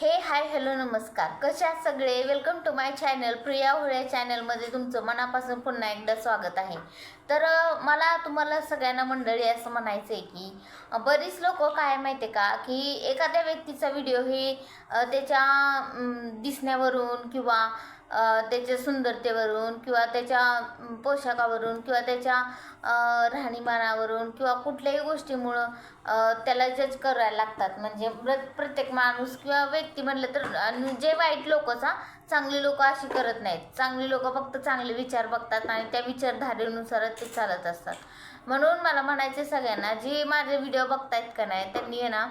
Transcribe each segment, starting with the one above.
हे hi hello नमस्कार. कशा आहात सगळे? Welcome to my channel Priya होळ्या चॅनलमध्ये तुमचं मनापासून पुन्हा एकदा स्वागत आहे. तर मला तुम्हाला सगळ्यांना मंडळी असं म्हणायचं आहे की बरीच लोक काय माहिती आहे का की एखाद्या व्यक्तीचा व्हिडिओ हे त्याच्या दिसण्यावरून किंवा त्याच्या सुंदरतेवरून किंवा त्याच्या पोशाखावरून किंवा त्याच्या राहणीमानावरून किंवा कुठल्याही गोष्टीमुळं त्याला जज करायला लागतात. म्हणजे प्र- प्रत्येक माणूस किंवा व्यक्ती म्हणलं तर आणि जे वाईट लोक असा चांगली लोक अशी करत नाहीत. चांगली लोक फक्त चांगले विचार बघतात आणि त्या विचारधारेनुसारच ते चालत असतात. म्हणून मला म्हणायचे सगळ्यांना जे माझे व्हिडिओ बघतायत का नाही त्यांनी आहे ना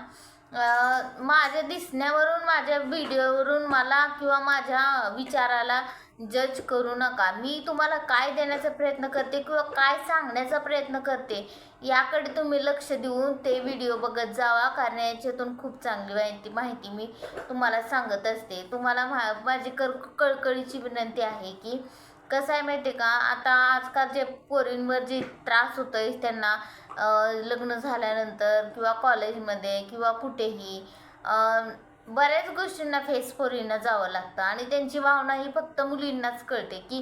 माझ्या दिसण्यावरून माझ्या व्हिडिओवरून मला किंवा माझ्या विचाराला जज करू नका. मी तुम्हाला काय देण्याचा प्रयत्न करते किंवा काय सांगण्याचा प्रयत्न करते याकडे तुम्ही लक्ष देऊन ते व्हिडिओ बघत जावा. कारण याच्यातून खूप चांगली माहिती माहिती मी तुम्हाला सांगत असते. तुम्हाला मा माझी कर कळकळीची विनंती आहे की कसं आहे माहिती आहे का आता आजकाल जे पोरींवर जे त्रास होतोय त्यांना लग्न झाल्यानंतर किंवा कॉलेजमध्ये किंवा कुठेही बऱ्याच गोष्टींना फेस पोरींना जावं लागतं. आणि त्यांची भावना ही फक्त मुलींनाच कळते की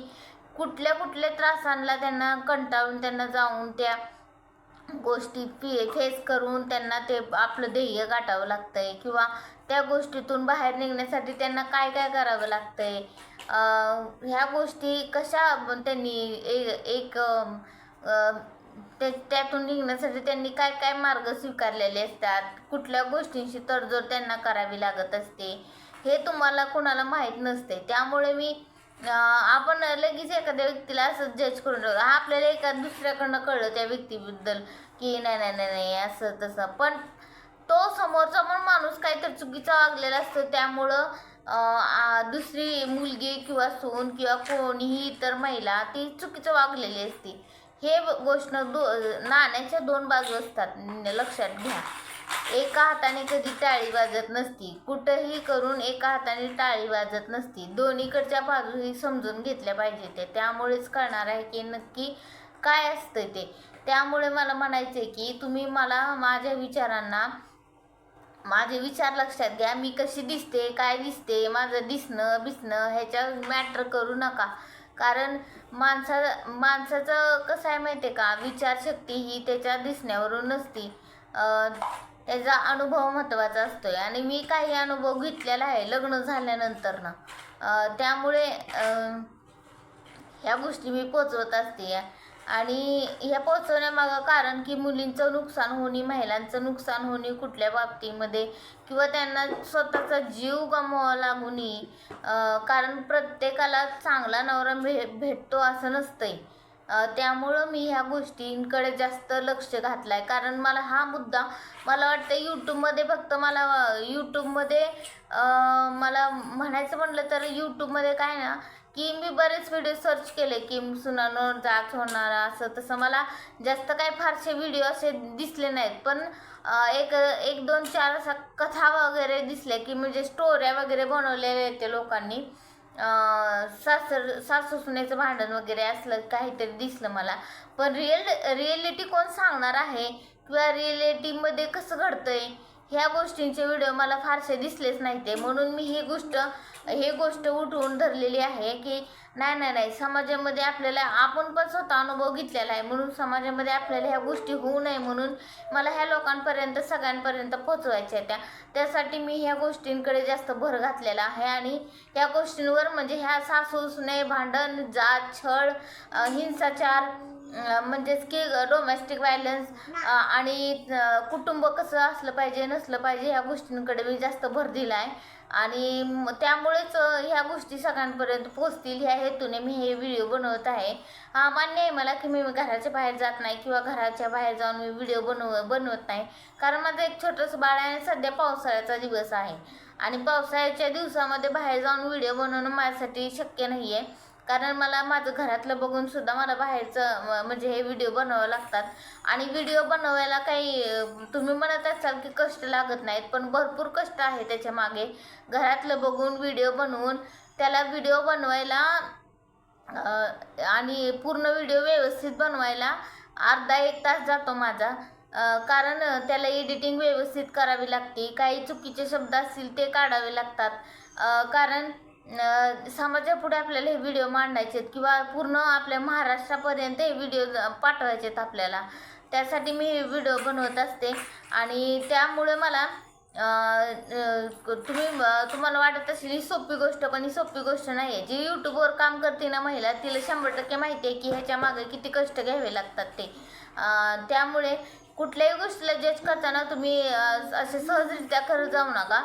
कुठल्या कुठल्या त्रासांना त्यांना कंटाळून त्यांना जाऊन त्या गोष्टी फे फेस करून त्यांना ते आपलं ध्येय गाठावं लागतं आहे किंवा त्या गोष्टीतून बाहेर निघण्यासाठी त्यांना काय काय करावं लागतं आहे ह्या गोष्टी कशा त्यांनी ए- एक ते त्यातून निघण्यासाठी त्यांनी काय काय मार्ग स्वीकारलेले असतात? कुठल्या गोष्टींशी तडजोड त्यांना करावी लागत असते? हे तुम्हाला कोणाला माहीत नसते. त्यामुळे मी आपण लगेच एखाद्या व्यक्तीला असं जज करून ठेवतो. हा आपल्याला एका दुसऱ्याकडनं कळलं त्या व्यक्तीबद्दल की नाही नाही नाही नाही असं तसं. पण तो समोरचा पण माणूस काहीतरी चुकीचा वागलेला असतो. त्यामुळं दुसरी मुलगी किंवा सून किंवा कोणीही इतर महिला ती चुकीचं वागलेली असते. हे ब- गोष्ट दो नाण्याच्या दोन बाजू असतात. लक्षात घ्या. एका हाताने कधी टाळी वाजत नसती. कुठंही करून एका हाताने टाळी वाजत नसती. दोन्हीकडच्या बाजूही समजून घेतल्या पाहिजे ते. त्यामुळेच कळणार आहे की नक्की काय असतं ते. त्यामुळे मला म्हणायचं आहे की तुम्ही मला माझ्या विचारांना माझे विचार लक्षात घ्या. मी कशी दिसते काय दिसते माझं दिसणं बिसणं ह्याच्या मॅटर करू नका. कारण माणसा माणसाचं कसं आहे माहिती आहे का? विचारशक्ती ही त्याच्या दिसण्यावरून नसती. त्याचा अनुभव महत्त्वाचा असतो आहे आणि मी काही अनुभव घेतलेला आहे लग्न झाल्यानंतर ना. त्यामुळे ह्या गोष्टी मी पोचवत असते. आणि ह्या पोचवण्यामागं कारण की मुलींचं नुकसान होणे महिलांचं नुकसान होणे कुठल्या बाबतीमध्ये? किंवा त्यांना स्वतःचा जीव गमवावा लागू नये. कारण प्रत्येकाला चांगला नवरा भे भेटतो असं नसतंय. त्यामुळं मी ह्या गोष्टींकडे जास्त लक्ष घातलं आहे कारण मला हा मुद्दा मला वाटतं यूट्यूबमध्ये फक्त मला यूट्यूबमध्ये मला म्हणायचं म्हटलं तर यूट्यूबमध्ये काय ना की मी बरेच व्हिडिओ सर्च केले. की सुनानोर जाच होणार असं तसं. मला जास्त काही फारसे व्हिडिओ असे दिसले नाहीत. पण एक एक दोन चार असा कथा वगैरे दिसल्या की म्हणजे स्टोऱ्या वगैरे बनवलेल्या आहेत लोकांनी. सासर सासू सुनेचं भांडण वगैरे असलं काहीतरी दिसलं मला. पण रिअल रिअलिटी कोण सांगणार आहे? किंवा रिअलिटीमध्ये कसं घडतंय? ह्या गोष्टींचे व्हिडिओ मला फारसे दिसलेच नाही ते म्हणून मी ही गोष्ट हे गोष्ट उठवून धरलेली आहे की नाही नाही नाही समाजामध्ये आपल्याला आपण पण स्वतः अनुभव घेतलेला आहे. म्हणून समाजामध्ये आपल्याला ह्या गोष्टी होऊ नये म्हणून मला ह्या लोकांपर्यंत सगळ्यांपर्यंत पोचवायच्या त्या. त्यासाठी मी ह्या गोष्टींकडे जास्त भर घातलेला आहे आणि ह्या गोष्टींवर म्हणजे ह्या सासू सुने भांडण जात छळ हिंसाचार म्हणजेच की डोमेस्टिक व्हायलन्स आणि कुटुंब कसं असलं पाहिजे नसलं पाहिजे ह्या गोष्टींकडे मी जास्त भर दिला आहे आणि त्यामुळेच ह्या गोष्टी सगळ्यांपर्यंत पोचतील ह्या हेतूने मी हे व्हिडिओ बनवत आहे. हा मान्य आहे मला की मी घराच्या बाहेर जात नाही किंवा घराच्या बाहेर जाऊन मी व्हिडिओ बनव बनवत नाही. कारण माझं एक छोटंसं बाळ आहे आणि सध्या पावसाळ्याचा दिवस आहे. आणि पावसाळ्याच्या दिवसामध्ये बाहेर जाऊन व्हिडिओ बनवणं माझ्यासाठी शक्य नाही आहे कारण मला माझं घरातलं बघून सुद्धा मला बाहेरचं म्हणजे हे व्हिडिओ बनवावं लागतात. आणि व्हिडिओ बनवायला काही तुम्ही म्हणत असाल की कष्ट लागत नाहीत पण भरपूर कष्ट आहे त्याच्यामागे. घरातलं बघून व्हिडिओ बनवून त्याला व्हिडिओ बनवायला आणि पूर्ण व्हिडिओ व्यवस्थित बनवायला अर्धा एक तास जातो माझा. कारण त्याला एडिटिंग व्यवस्थित करावी लागते. काही चुकीचे शब्द असतील ते काढावे लागतात. कारण समाजापुढे आपल्याला हे व्हिडिओ मांडायचे आहेत किंवा पूर्ण आपल्या महाराष्ट्रापर्यंत हे व्हिडिओ पाठवायचे आहेत आपल्याला. त्यासाठी मी हे व्हिडिओ बनवत असते. आणि त्यामुळे मला तुम्ही तुम्हाला वाटत असेल ही सोपी गोष्ट पण ही सोपी गोष्ट नाही आहे जी यूट्यूबवर काम करते ना महिला तिला शंभर टक्के माहिती आहे की ह्याच्या मागे किती कष्ट घ्यावे लागतात ते. त्यामुळे कुठल्याही गोष्टीला जज करताना तुम्ही असे सहजरित्या करत जाऊ नका.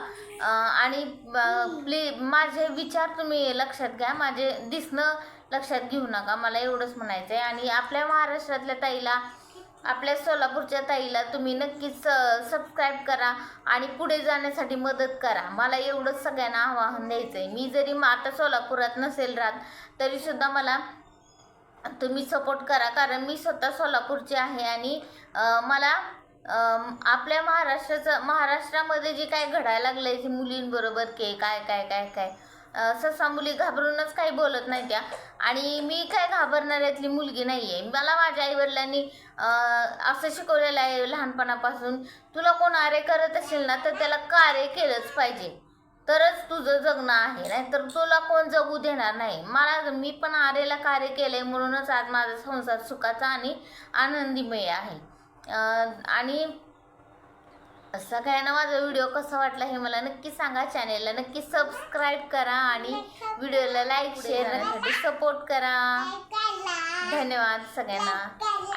आणि प्लीज माझे विचार तुम्ही लक्षात घ्या. माझे दिसणं लक्षात घेऊ नका. मला एवढंच म्हणायचं आहे आणि आपल्या महाराष्ट्रातल्या ताईला आपल्या सोलापूरच्या ताईला तुम्ही नक्कीच सबस्क्राईब करा आणि पुढे जाण्यासाठी मदत करा. मला एवढंच सगळ्यांना आवाहन द्यायचं आहे मी जरी मग आता सोलापुरात नसेल राहत तरीसुद्धा मला तुम्ही सपोर्ट करा. कारण मी स्वतः सोलापूरची आहे आणि मला आपल्या महाराष्ट्राचं महाराष्ट्रामध्ये जे काय घडायला लागलंय जे मुलींबरोबर के काय काय काय काय ससा सहसा मुली घाबरूनच काही बोलत नाही त्या. आणि मी काय घाबरणाऱ्यातली मुलगी नाही आहे मला माझ्या आईवडिलांनी असं शिकवलेलं आहे लहानपणापासून तुला कोण आरे करत असेल ना तर त्याला कार्य केलंच पाहिजे? तरच तुझं जगणं आहे. नाहीतर तुला कोण जगू देणार नाही. मला मी पण आरेला कार्य केलंय म्हणूनच आज माझा संसार सुखाचा आणि आनंदीमय आहे. आणि सगळ्यांना माझा व्हिडिओ कसा वाटला हे मला नक्की सांगा. चॅनेलला नक्की सबस्क्राईब करा आणि व्हिडिओला लाईक शेअर सपोर्ट करा. धन्यवाद सगळ्यांना.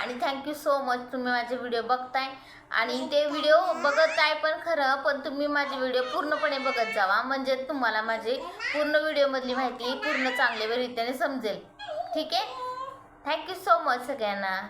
आणि थँक्यू सो मच तुम्ही माझे व्हिडिओ बघताय. आणि ते व्हिडिओ बघत आहे पण खरं पण तुम्ही माझे व्हिडिओ पूर्णपणे बघत जावा. म्हणजे तुम्हाला माझे पूर्ण व्हिडिओमधली माहिती पूर्ण चांगल्या रीतीने समजेल. ठीक आहे? थँक्यू सो मच सगळ्यांना.